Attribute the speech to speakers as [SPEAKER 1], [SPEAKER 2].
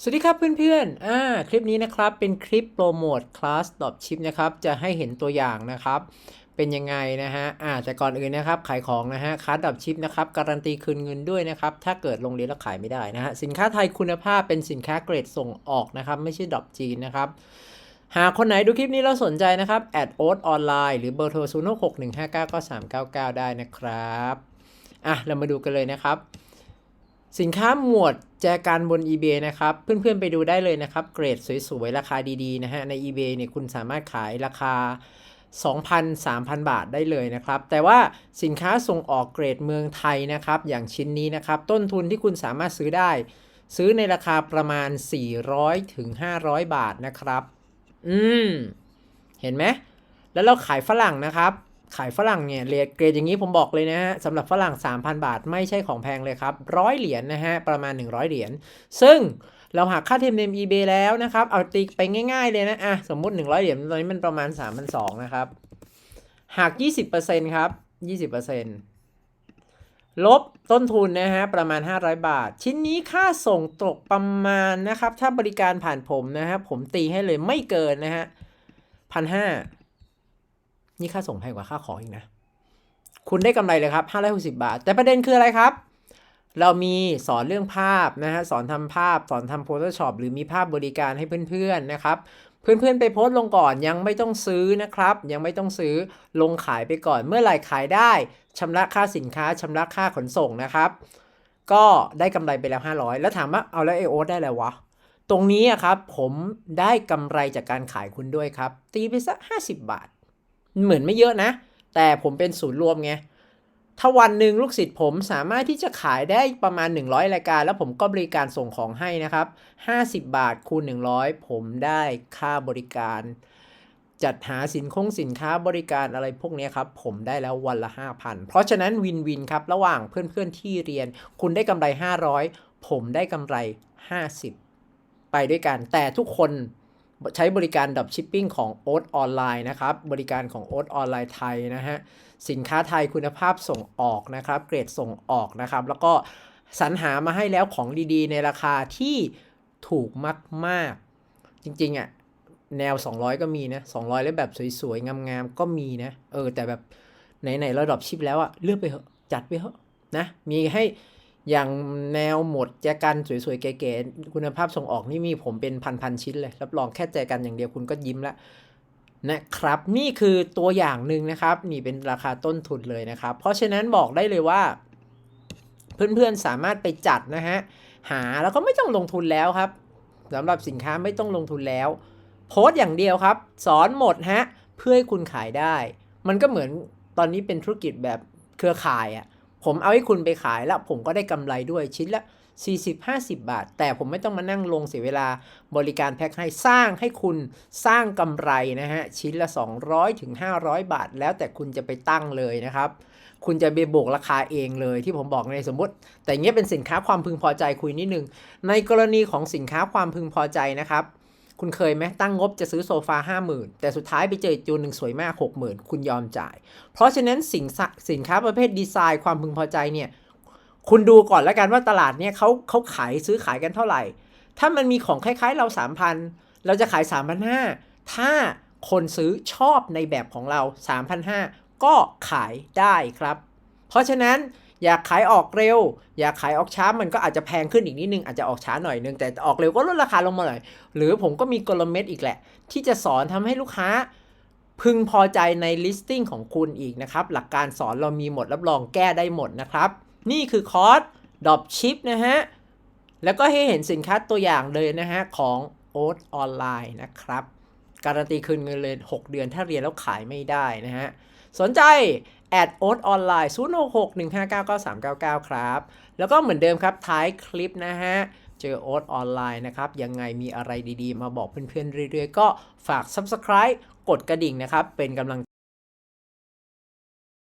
[SPEAKER 1] สวัสดีครับเพื่อนๆอ่าคลิปนี้นะครับเป็นคลิปโปรโมทคลาส Dropship นะครับจะให้เห็นตัวอย่างนะครับ เป็นยังไงนะฮะอ่าแต่ก่อนอื่นนะครับขายของนะฮะคลาส Dropship นะครับการันตีคืนเงินด้วยนะครับถ้าเกิดลงเรียนแล้วขายไม่ได้นะฮะสินค้าไทยคุณภาพเป็นสินค้าเกรดส่งออกนะครับไม่ใช่ดอปจีนนะครับหากคนไหนดูคลิปนี้แล้วสนใจนะครับแอดโอ๊ตออนไลน์หรือเบอร์โทร 0 6 6 1 5 9 9 3 9 9 ได้นะครับอะเรามาดูกันเลยนะครับ สินค้าหมวดแจกันบน eBay นะครับ เพื่อนๆไปดูได้เลยนะครับ เกรดสวยๆ ราคาดีๆ นะฮะ ใน eBay เนี่ยคุณสามารถขายราคา 2,000-3,000 บาทได้เลยนะครับ แต่ว่าสินค้าส่งออกเกรดเมืองไทยนะครับ อย่างชิ้นนี้นะครับ ต้นทุนที่คุณสามารถซื้อได้ ซื้อในราคาประมาณ 400-500 บาทนะครับ อืม เห็นไหม แล้วเราขายฝรั่งนะครับ ขายฝรั่งเนี่ยเรทเกรดอย่างนี้ผมบอกเลยนะฮะสำหรับฝรั่ง 3,000 บาทไม่ใช่ของแพงเลยครับร้อยเหรียญนะฮะประมาณ 100 เหรียญซึ่งเราหักค่าเทมเนม eBay แล้วนะครับ เอาตีไปง่ายๆเลยนะอะสมมุติ 100 เหรียญตอนนี้มันประมาณ 3,200นะครับหัก 20%ครับ 20%ลบต้นทุนนะฮะประมาณ 500 บาท ชิ้นนี้ค่าส่งตกประมาณนะครับ ถ้าบริการผ่านผมนะฮะผมตีให้เลยไม่เกินนะฮะพันห้า นี่ค่าส่งแพงกว่าค่าของอีกนะ คุณได้กำไรเลยครับ560บาท แต่ประเด็นคืออะไรครับ เรามีสอนเรื่องภาพนะฮะ สอนทำภาพ สอนทำ Photoshop หรือมีภาพบริการให้เพื่อนๆนะครับเพื่อนๆไปโพสต์ลงก่อนยังไม่ต้องซื้อนะครับ ยังไม่ต้องซื้อลงขายไปก่อน เมื่อไหร่ขายได้ชำระค่าสินค้าชำระค่าขนส่งนะครับ ก็ได้กำไรไปแล้ว 500 แล้วถามว่าเอาแล้วไอโอได้อะไรวะ ตรงนี้อะครับผมได้กำไรจากการขายคุณด้วยครับ ตีไปสัก50 บาท เหมือนไม่เยอะนะ แต่ผมเป็นศูนย์รวมไง ถ้าวันหนึ่งลูกศิษย์ผมสามารถที่จะขายได้ประมาณ 100 รายการ แล้วผมก็บริการส่งของให้นะครับ 50 บาทคูณ 100 ผมได้ค่าบริการ จัดหาสินคงสินค้าบริการอะไรพวกนี้ครับ ผมได้แล้ววันละ 5,000 เพราะฉะนั้นวินวินครับ ระหว่างเพื่อนๆที่เรียน คุณได้กำไร 500 ผมได้กำไร 50 ไปด้วยกัน แต่ทุกคน ใช้บริการดับชิปปิ้งของโอ๊ตออนไลน์นะครับ บริการของโอ๊ตออนไลน์ไทยนะฮะ สินค้าไทยคุณภาพส่งออกนะครับ เกรดส่งออกนะครับ แล้วก็สรรหามาให้แล้วของดีๆ ในราคาที่ถูกมาก ๆ จริงๆอะ่ะแนว 200 ก็มีนะ 200 แล้วแบบสวยๆ งามๆ ก็มีนะ เออ แต่แบบไหนๆเราดรอปชิปแล้วอะ่ะเลือกไปเถอะจัดไปเถอะนะ มีให้ อย่างแนวหมดแจกันสวยๆเก๋ๆคุณภาพส่งออกนี่มีผมเป็นพันๆชิ้นเลย รับรองแค่แจกันอย่างเดียวคุณก็ยิ้มละนะครับ นี่คือตัวอย่างหนึ่งนะครับ นี่เป็นราคาต้นทุนเลยนะครับ เพราะฉะนั้นบอกได้เลยว่า เพื่อนๆสามารถไปจัดนะฮะหาแล้วก็ไม่ต้องลงทุนแล้วครับสำหรับสินค้าไม่ต้องลงทุนแล้ว โพสต์อย่างเดียวครับ สอนหมดฮะเพื่อให้คุณขายได้ มันก็เหมือนตอนนี้เป็นธุรกิจแบบเครือข่ายอะ่ะ ผมเอาให้คุณไปขายแล้วผมก็ได้กำไรด้วยชิ้นละ 40-50 บาท แต่ผมไม่ต้องมานั่งลงเสียเวลาบริการแพ็คให้สร้างให้คุณสร้างกำไรนะฮะ ชิ้นละ 200ถึง500 บาท แล้วแต่คุณจะไปตั้งเลยนะครับ คุณจะไปโบกราคาเองเลยที่ผมบอกในสมมติ แต่เงี้ยเป็นสินค้าความพึงพอใจคุยนิดนึง ในกรณีของสินค้าความพึงพอใจนะครับ คุณเคยไหมตั้งงบจะซื้อโซฟา50,000แต่สุดท้ายไปเจอจูนหนึ่งสวยมาก60,000คุณยอมจ่าย เพราะฉะนั้นสินสินค้าประเภทดีไซน์ความพึงพอใจเนี่ยคุณดูก่อนแล้วกันว่าตลาดเนี่ยเขาเขาขายซื้อขายกันเท่าไหร่ ถ้ามันมีของคล้ายๆเรา3,000เราจะขาย3,500ถ้าคนซื้อชอบในแบบของเรา 3,500 ก็ขายได้ครับ เพราะฉะนั้น อยากขายออกเร็ว อยากขายออกช้ามันก็อาจจะแพงขึ้นอีกนิดนึงอาจจะออกช้าหน่อยนึงแต่ออกเร็วก็ลดราคาลงมาหน่อย หรือผมก็มีกลเม็ดอีกแหละ ที่จะสอนทำให้ลูกค้าพึงพอใจใน listing ของคุณอีกนะครับ หลักการสอนเรามีหมดรับรองแก้ได้หมดนะครับ นี่คือคอร์สดรอปชิปนะฮะ แล้วก็ให้เห็นสินค้าตัวอย่างเลยนะฮะ ของโอ๊ตออนไลน์นะครับ การันตีคืนเงินเลย 6 เดือนถ้าเรียนแล้วขายไม่ได้นะฮะ สนใจแอดโอ๊ตออนไลน์0 6 6 1 5 9 9 3 9 9 ครับ แล้วก็เหมือนเดิมครับท้ายคลิปนะฮะ เจอโอ๊ตออนไลน์นะครับ ยังไงมีอะไรดีๆ มาบอกเพื่อนๆ เรื่อยๆ ก็ฝาก Subscribe กดกระดิ่งนะครับ เป็นกำลัง